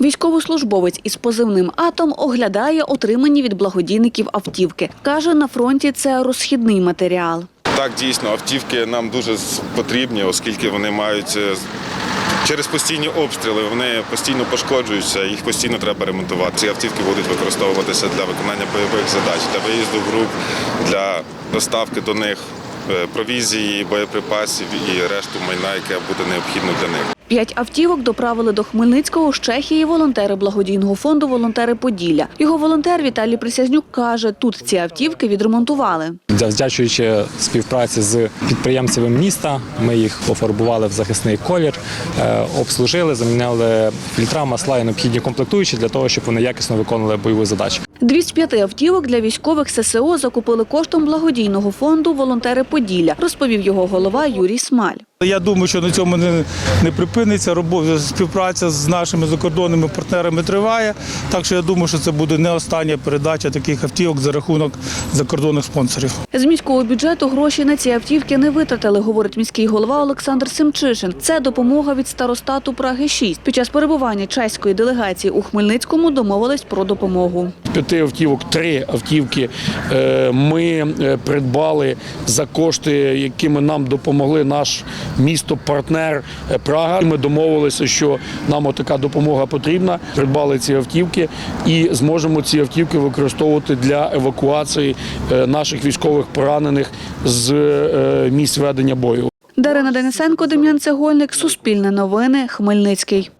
Військовослужбовець із позивним Атом оглядає отримані від благодійників автівки. Каже, на фронті це розхідний матеріал. Так, дійсно, автівки нам дуже потрібні, оскільки вони мають е, через постійні обстріли, вони постійно пошкоджуються, їх постійно треба ремонтувати. Ці автівки будуть використовуватися для виконання бойових задач, для виїзду груп, для доставки до них е, провізії, боєприпасів і решту майна, яке буде необхідно для них. П'ять автівок доправили до Хмельницького з Чехії волонтери благодійного фонду Волонтери Поділля. Його волонтер Віталій Присязнюк каже, тут ці автівки відремонтували. Завдячуючи співпраці з підприємцями міста, ми їх пофарбували в захисний колір, е, обслужили, заміняли фільтра, масла і необхідні комплектуючі для того, щоб вони якісно виконували бойову задачу. 205 автівок для військових ССО закупили коштом благодійного фонду Волонтери Поділля, розповів його голова Юрій Смаль. Я думаю, що на цьому не не припиниться. Робота співпраця з нашими закордонними партнерами триває. Так що я думаю, що це буде не остання передача таких автівок за рахунок закордонних спонсорів. З міського бюджету гроші на ці автівки не витратили, говорить міський голова Олександр Семчишин. Це допомога від старостату Праги 6 Під час перебування чеської делегації у Хмельницькому домовились про допомогу п'яти автівок, три автівки е, ми е, придбали за кошти, якими нам допомогли наш місто-партнер е, Прага. Ми домовилися, що нам отака допомога потрібна. Придбали ці автівки і зможемо ці автівки використовувати для евакуації наших військових поранених з місць ведення бою. Дарина Денисенко, Дем'ян Цегольник, Суспільне новини, Хмельницький.